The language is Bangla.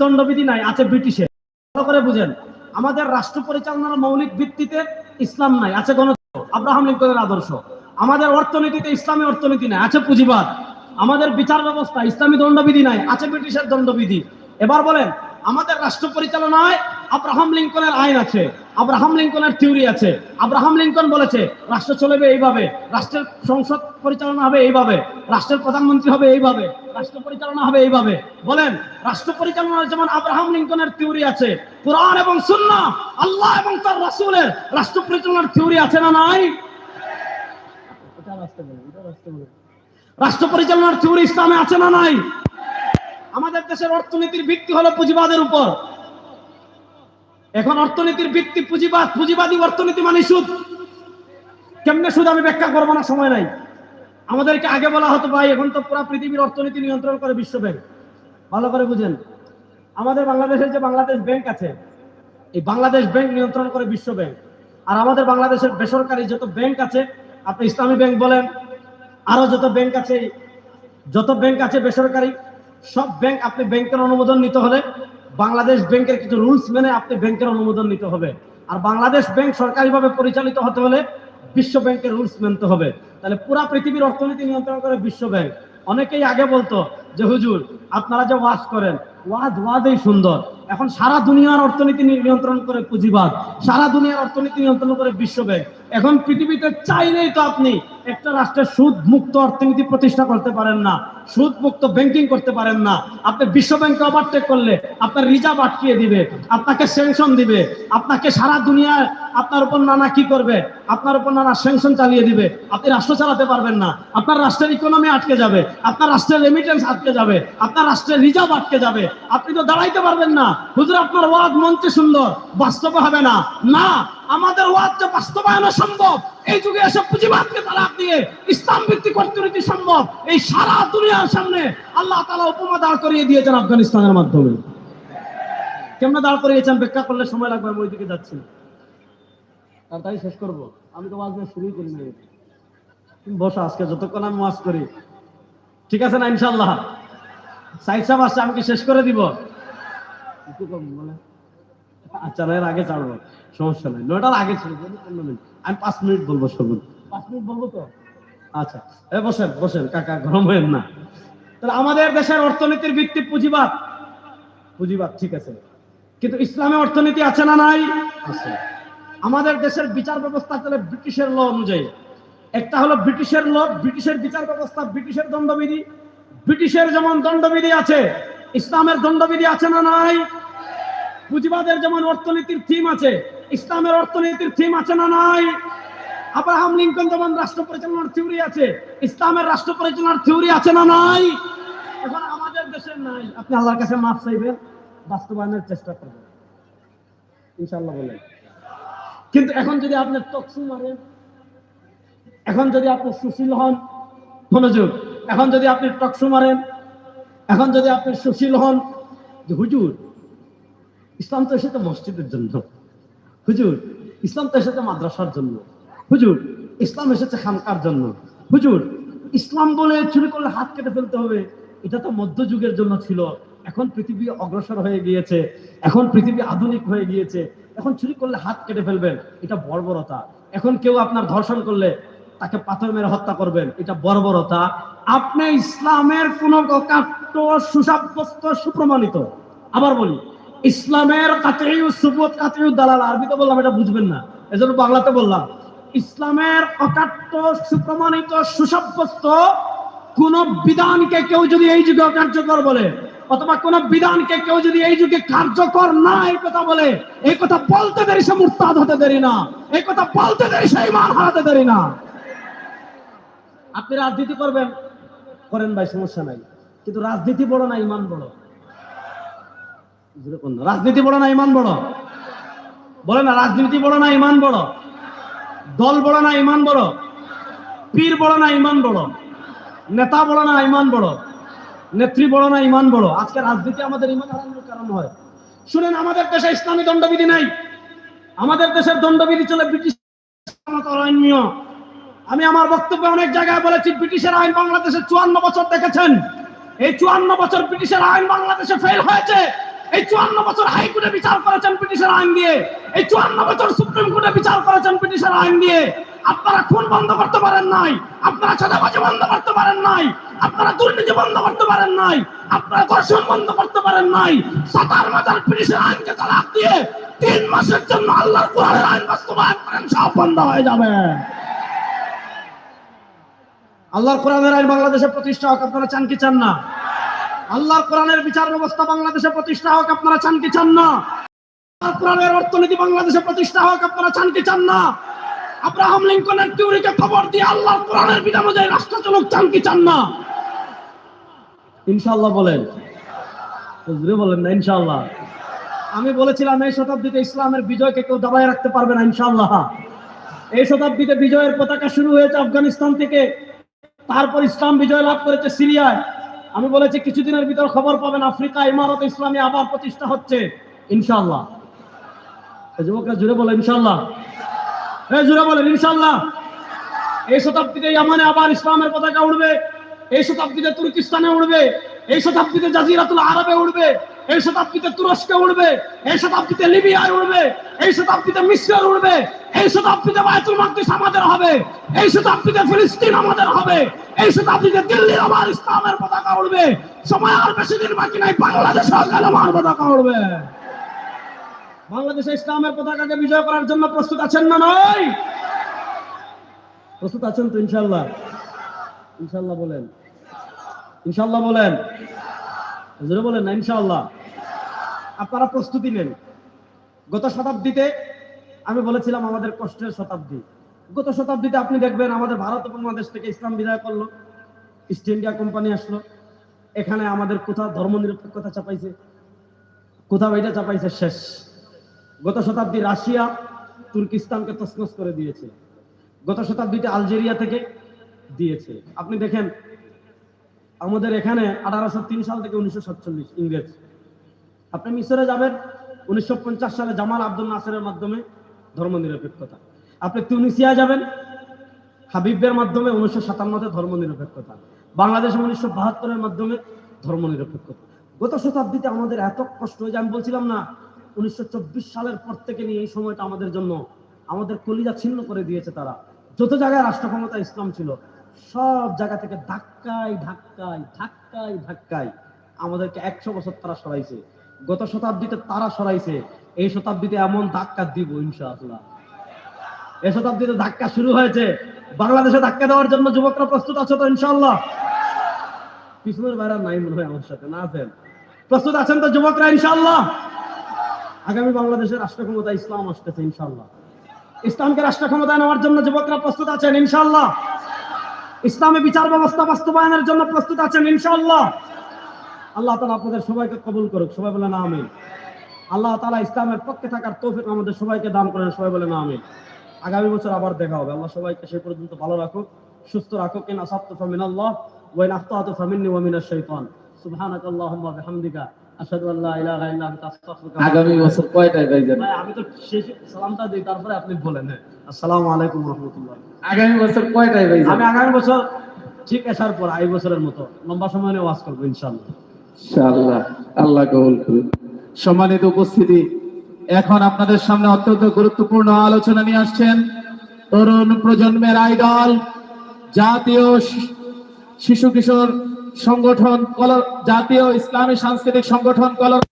দণ্ডবিধি নাই, আছে ব্রিটিশে ভালো করে বুঝেন, আমাদের রাষ্ট্র পরিচালনার মৌলিক ভিত্তিতে ইসলাম নাই, আছে গণতন্ত্র, আব্রাহাম লিঙ্কনের আদর্শ। আমাদের অর্থনীতিতে ইসলামী অর্থনীতি নাই, আছে পুঁজিবাদ। আমাদের বিচার ব্যবস্থা, ইসলামী দণ্ডবিধি নাই, আছে ব্রিটিশের দণ্ডবিধি। এবার বলেন, আমাদের রাষ্ট্র পরিচালনায় আব্রাহাম লিঙ্কনের আইন আছে। আব্রাহাম লিঙ্কনের থিওরি আছে। আব্রাহাম লিঙ্কন বলেছে, রাষ্ট্র চলবে এইভাবে, রাষ্ট্রের সংসদ পরিচালনা হবে এইভাবে, রাষ্ট্রের প্রধানমন্ত্রী হবে এইভাবে, রাষ্ট্র পরিচালনা হবে এইভাবে। বলেন, রাষ্ট্র পরিচালনার যেমন আব্রাহাম লিঙ্কনের থিওরি আছে, কোরআন এবং সুন্নাহ, আল্লাহ এবং তার রাসূলের রাষ্ট্র পরিচালনার থিওরি আছে না নাই। রাষ্ট্র পরিচালনার থিওরি ইসলামে আছে না নাই? আমাদের দেশের অর্থনীতির ভিত্তি হলো পুঁজিবাদের উপর। এখন অর্থনীতির ভিত্তি পুঁজিবাদ, পুঁজিবাদী অর্থনীতি মানে সুদ। কেমনে সুদ আমি ব্যাখ্যা করব না, সময় নাই। আমাদেরকে আগে বলা হতো, ভাই, এখন তো পুরা পৃথিবীর অর্থনীতি নিয়ন্ত্রণ করে বিশ্ব ব্যাংক। ভালো করে বুঝেন। আমাদের বাংলাদেশের যে বাংলাদেশ ব্যাংক আছে, এই বাংলাদেশ ব্যাংক নিয়ন্ত্রণ করে বিশ্ব ব্যাংক। আর আমাদের বাংলাদেশের বেসরকারি যত ব্যাংক আছে, আপনি ইসলামী ব্যাংক বলেন আরও যত ব্যাংক আছে, যত ব্যাংক আছে বেসরকারি, সব ব্যাংক আপনি ব্যাংকের অনুমোদন নিতে হলে বাংলাদেশ ব্যাংকের কিছু রুলস মেনে আপনি ব্যাংকের অনুমোদন নিতে হবে। আর বাংলাদেশ ব্যাংক সরকারিভাবে পরিচালিত হতে হলে বিশ্ব ব্যাংকের রুলস মানতে হবে। তাহলে পুরা পৃথিবীর অর্থনীতি নিয়ন্ত্রণ করে বিশ্ব ব্যাংক। অনেকেই আগে বলতো যে, হুজুর, আপনারা যে ওয়াজ করেন, ওয়াজ ওয়াজই সুন্দর। এখন সারা দুনিয়ার অর্থনীতি নিয়ন্ত্রণ করে পুঁজিবাদ। সারা দুনিয়ার অর্থনীতি নিয়ন্ত্রণ করে বিশ্ব ব্যাংক। এখন পৃথিবীতে চাইলেই তো আপনি একটা রাষ্ট্রের সুদ মুক্ত অর্থনীতি প্রতিষ্ঠা করতে পারেন না সুদ মুক্ত ব্যাংকিং করতে পারেন না। আপনি বিশ্ব ব্যাংকে ওভারটেক করলে আপনার রিজার্ভ আটকিয়ে দিবে, আপনাকে স্যাংশন দিবে, আপনাকে সারা দুনিয়ায় আপনার উপর নানা কি করবে, আপনার উপর নানা স্যাংশন চালিয়ে দিবে। আপনি রাষ্ট্র চালাতে পারবেন না, আপনার রাষ্ট্রের ইকোনমি আটকে যাবে, আপনার রাষ্ট্রের রেমিটেন্স আটকে যাবে, আপনার রাষ্ট্রের রিজার্ভ আটকে যাবে। আপনি তো দাঁড়াইতে পারবেন না। হুজুর, আপনার ওয়াদ মঞ্চে সুন্দর, বাস্তবে হবে না। না আমাদের ওয়াদ যে বাস্তবায়ন সম্ভব। এই যুগে এসে পুঁজিবাদকে তালাক দিয়ে ইসলাম ভিত্তিক অর্থনীতি সম্ভব। এই সারা দুনিয়ার সামনে আল্লাহ তালা উপমা দাঁড় করিয়ে দিয়েছেন আফগানিস্তানের মাধ্যমে। কেমনে দাঁড় করিয়েছেন? ব্যাখ্যা করলে সময় লাগবে, আমি ওইদিকে যাচ্ছি। আর তাই শেষ করব। আমি তো ওয়াজ শুরুই করি না বসো আজকে, যতক্ষণ আমি ওয়াজ করি। ঠিক আছে না ইনশাল্লাহ সাইড সাহেব আসছে, আমি কি শেষ করে দিব? একটু বলে আচ্ছা না এর আগে ছাড়বো সমস্যা নাই। নয়টার আগে ছিল আমি পাঁচ মিনিট বলব সর্বোচ্চ পাঁচ মিনিট বলব তো? আচ্ছা এ বসেন বসেন কাকা গরম হয়েন না। তাহলে আমাদের দেশের অর্থনীতির ভিত্তি পুঁজিবাদ? পুঁজিবাদ ঠিক আছে। কিন্তু ইসলামে অর্থনীতি আছে না নাই? আছে। আমাদের দেশের বিচার ব্যবস্থা চলে ব্রিটিশের ল অনুযায়ী। একটা হলো ব্রিটিশের ল ব্রিটিশের বিচার ব্যবস্থা ব্রিটিশের দণ্ডবিধি। ব্রিটিশের যেমন দণ্ডবিধি আছে ইসলামের দণ্ডবিধি আছে না নাই? পুঁজিবাদের যেমন অর্থনীতির থিম আছে, ইসলামের অর্থনীতির থিম আছে না নাই? আব্রাহাম লিঙ্কন যেমন রাষ্ট্র পরিচালনার থিওরি আছে, ইসলামের রাষ্ট্র পরিচালনার থিওরি আছে না নাই? এখন আমাদের দেশে নাই। আপনি আল্লাহর কাছে মাফ চাইবেন, বাস্তবায়নের চেষ্টা করবেন। ইনশাআল্লাহ বলেন। কিন্তু এখন যদি আপনি টকসু মারেন, এখন যদি আপনি সুশীল হন মনোযোগ এখন যদি আপনি টকসু মারেন, এখন যদি আপনি সুশীল হন হুজুর ইসলাম তো এসেছে মসজিদের জন্য। হুজুর, ইসলাম তো এসেছে মাদ্রাসার জন্য। হুজুর, ইসলাম এসেছে খানকার জন্য। হুজুর, ইসলাম বলে চুরি করলে হাত কেটে ফেলতে হবে। এটা তো মধ্যযুগের জন্য ছিল। এখন পৃথিবী অগ্রসর হয়ে গিয়েছে। এখন পৃথিবী আধুনিক হয়ে গিয়েছে। এখন চুরি করলে হাত কেটে ফেলবেন, এটা বর্বরতা। এখন কেউ আপনার ধর্ষণ করলে তাকে পাথর মেরে হত্যা করবেন, এটা বর্বরতা। আপনি ইসলামের কোন সুসাব্যস্ত সুপ্রমাণিত। আবার বলি ইসলামের কাতেই সুবত কাতেই দালাল, আরবিতে বললাম, এটা বুঝবেন না। এজন্য বাংলাতে বললাম, ইসলামের অকাট্য, সুপ্রমাণিত, সুসাব্যস্ত কোন বিধানকে কেউ যদি এই যুগে অকার্যকর বলে, অথবা কোন বিধানকে কেউ যদি এই যুগে কার্যকর না এই কথা বলে, এই কথা বলতে দেরি সে মুরতাদ হতে দেরি না, এই কথা বলতে দেরি সে ইমান হারাতে দেরি না। আপনি রাজনীতি করবেন? করেন ভাই, সমস্যা নাই। কিন্তু রাজনীতি বড় না, ইমান বড়? রাজনীতি বড় না, ইমান বড়? বলে না, রাজনীতি বড় না, ইমান বড়? দল বড় না, ইমান বড়? পীর বড় না, ইমান বড়? নেতা বড় না, ইমান বড়? নেত্রী বড় না, ইমান বড়? আজকে রাজনীতি আমাদের ইমান হারানোর কারণ হয়। শুনেন, আমাদের দেশে ইসলামী দণ্ডবিধি নাই। আমাদের দেশের দণ্ডবিধি চলে ব্রিটিশ আমি আমার বক্তব্যে অনেক জায়গায় বলেছি, ব্রিটিশের আইন বাংলাদেশে চুয়ান্ন বছর দেখেছেন। এই চুয়ান্ন বছর ব্রিটিশের আইন বাংলাদেশে ফেল হয়েছে। এই চুয়ান্ন বছর হাইকোর্টে বিচার করেছেন ব্রিটিশের আইন দিয়ে। এই চুয়ান্ন বছর সুপ্রিম কোর্টে বিচার করেছেন ব্রিটিশের আইন দিয়ে। আপনারা খুন বন্ধ করতে পারেন নাই, আপনারা চাঁদাবাজি বন্ধ করতে পারেন নাই, আপনারা দুর্নীতি বন্ধ করতে পারেন নাই, আপনারা ধর্ষণ বন্ধ করতে পারেন নাই। সাতার মাজার ব্রিটিশের আইনকে তালাক দিয়ে তিন মাসের জন্য আল্লাহর কোরআনের আইন বাস্তবায়ন করেন, সব বন্ধ হয়ে যাবে। আল্লাহর কোরআনের আইন বাংলাদেশে প্রতিষ্ঠা হোক, আপনারা চান কি চান না? আল্লাহর কোরআনের বিচার ব্যবস্থা বাংলাদেশে প্রতিষ্ঠা হোক, আপনারা চান কি চান না? কোরআনের অর্থনীতি বাংলাদেশে প্রতিষ্ঠা হোক, আপনারা চান কি চান না? আব্রাহাম লিঙ্কনের টিউরিকে খবর দিয়ে আল্লাহর কোরআনের বিধান অনুযায়ী রাষ্ট্র চান কি চান না? ইনশাআল্লাহ বলেন। বলেন না, ইনশাআল্লাহ। আমি বলেছিলাম এই শতাব্দীতে ইসলামের বিজয়কে কেউ দাবায় রাখতে পারবে না, ইনশাআল্লাহ। এই শতাব্দীতে বিজয়ের পতাকা শুরু হয়েছে আফগানিস্তান থেকে, তারপর ইসলাম বিজয় লাভ করেছে সিরিয়ায়। আমি বলেছি, কিছুদিনের ভিতর খবর পাবেন, আফ্রিকা ইমারত ইসলামী আবার প্রতিষ্ঠা হচ্ছে। ইনশাল্লাহ যুবকরা জুড়ে বলে ইনশাল্লাহ এই জুড়ে বলেন ইনশাল্লাহ এই শতাব্দীতে ইয়ামানে আবার ইসলামের পতাকা উঠবে এই শতাব্দীতে তুর্কিস্তানে উঠবে এই শতাব্দীতে জাজিরাতুল আরবে উঠবে এই শতাব্দীতে তুরস্কে উঠবে এই শতাব্দীতে লিবিয়ায় উঠবে এই শতাব্দীতে মিশ্রের উঠবে এই শতাব্দীতে বায়তুল মাকদিস আমাদের হবে। এই শতাব্দীতে ফিলিস্তিন আমাদের হবে। এই শতাব্দীতে দিল্লির আবার ইসলামের পতাকা উঠবে সময় আর বেশি দিন বাকি নাই, বাংলাদেশে কালামার পতাকা উঠবে বাংলাদেশে ইসলামের পতাকাকে বিজয় করার জন্য প্রস্তুত আছেন না নয়? প্রস্তুত আছেন তো ইনশাল্লাহ ইনশাল্লাহ বলেন। ইনশাল্লাহ বলেন। বলেন না, ইনশাআল্লাহ। আপনারা প্রস্তুতি নেন। গত শতাব্দীতে আমি বলেছিলাম আমাদের কষ্টের শতাব্দী। গত শতাব্দীতে আপনি দেখবেন আমাদের ভারত উপমহাদেশ থেকে ইসলাম বিদায় করল ইস্ট ইন্ডিয়া কোম্পানি আসলো, এখানে আমাদের কোথাও ধর্মনিরপেক্ষতা চাপাইছে, কোথাও এটা চাপাইছে শেষ। গত শতাব্দী রাশিয়া তুর্কিস্তানকে তসমস করে দিয়েছে। গত শতাব্দীতে আলজেরিয়া থেকে দিয়েছে। আপনি দেখেন, আমাদের এখানে আঠারোশো তিন সাল থেকে উনিশশো সাতচল্লিশ ইংরেজ। আপনি মিশরে যাবেন, উনিশশো পঞ্চাশ সালে জামাল আব্দুল নাসেরের মাধ্যমে ধর্মনিরপেক্ষতা। আপনি তিউনিসিয়া যাবেন হাবিবের মাধ্যমে উনিশশো সাতান্নতে ধর্মনিরপেক্ষতা। বাংলাদেশ উনিশশো বাহাত্তরের মাধ্যমে ধর্মনিরপেক্ষতা। গত শতাব্দীতে আমাদের এত কষ্ট হয়েছে, আমি বলছিলাম না, উনিশশো চব্বিশ সালের পর থেকে নিয়ে এই সময়টা আমাদের জন্য আমাদের কলিজা ছিন্ন করে দিয়েছে তারা। যত জায়গায় রাষ্ট্র ক্ষমতা ইসলাম ছিল, সব জায়গা থেকে ধাক্কায় ধাক্কায় ধাক্কায় ধাক্কায় আমাদেরকে একশো বছর তারা সরাইছে। গত শতাব্দীতে তারা সরাইছে এই শতাব্দীতে এমন ধাক্কা দিব, ইনশাআল্লাহ। এই শতাব্দীতে ধাক্কা শুরু হয়েছে। বাংলাদেশে ধাক্কা দেওয়ার জন্য যুবকরা প্রস্তুত আছে তো, ইনশাআল্লাহ? পিছনের বাইরে নাই মনে হয় আমার সাথে, না আছেন? প্রস্তুত আছেন তো যুবকরা, ইনশাআল্লাহ? আগামী বাংলাদেশের রাষ্ট্র ক্ষমতা ইসলাম আসতেছে, ইনশাআল্লাহ। ইসলামকে রাষ্ট্র ক্ষমতায় নেওয়ার জন্য যুবকরা প্রস্তুত আছেন, ইনশাআল্লাহ। ইসলামী বিচার ব্যবস্থা বাস্তবায়নের জন্য প্রস্তুত আছেন, ইনশাআল্লাহ। আল্লাহ তালা আপনাদের সবাইকে কবুল করুক। সবাই বলে না আমিন। আল্লাহ তালা ইসলামের পক্ষে থাকার তৌফিক আমাদের সবাইকে দান করেন সবাই বলে না আমিন। আগামী বছর আবার দেখা হবে। আল্লাহ সবাইকে সে পর্যন্ত ভালো রাখুক সুস্থ রাখুক। কিনা সাত্তু ফামিন আল্লাহ ওয়াইন আখতাতু ফামিন্নি ওয়া মিনাশ শাইতান। সুবহানাক আল্লাহুম্মা বিহামদিকা আশহাদু আল্লা ইলাহা ইল্লা আনতা আস্তাগফিরুকা আগামী বছর কয়টায় ভাই, আমি তো শেষ সালামটা দিই তারপরে আপনি বলেন। হ্যাঁ আসসালামু আলাইকুম রহমতুল্লাহ। আগামী বছর কয়টায় ভাইজান আমি আগামী বছর ঠিক আসার পর এই বছরের মতো। লম্বা সময় নিয়ে ওয়াজ করব ইনশাল্লাহ ইনশাআল্লাহ আল্লাহ কবুল করুন সম্মানিত উপস্থিতি। এখন আপনাদের সামনে অত্যন্ত গুরুত্বপূর্ণ আলোচনা নিয়ে আসছেন তরুণ প্রজন্মের আইডল, জাতীয় শিশু কিশোর সংগঠন জাতীয় ইসলামী সাংস্কৃতিক সংগঠন কলর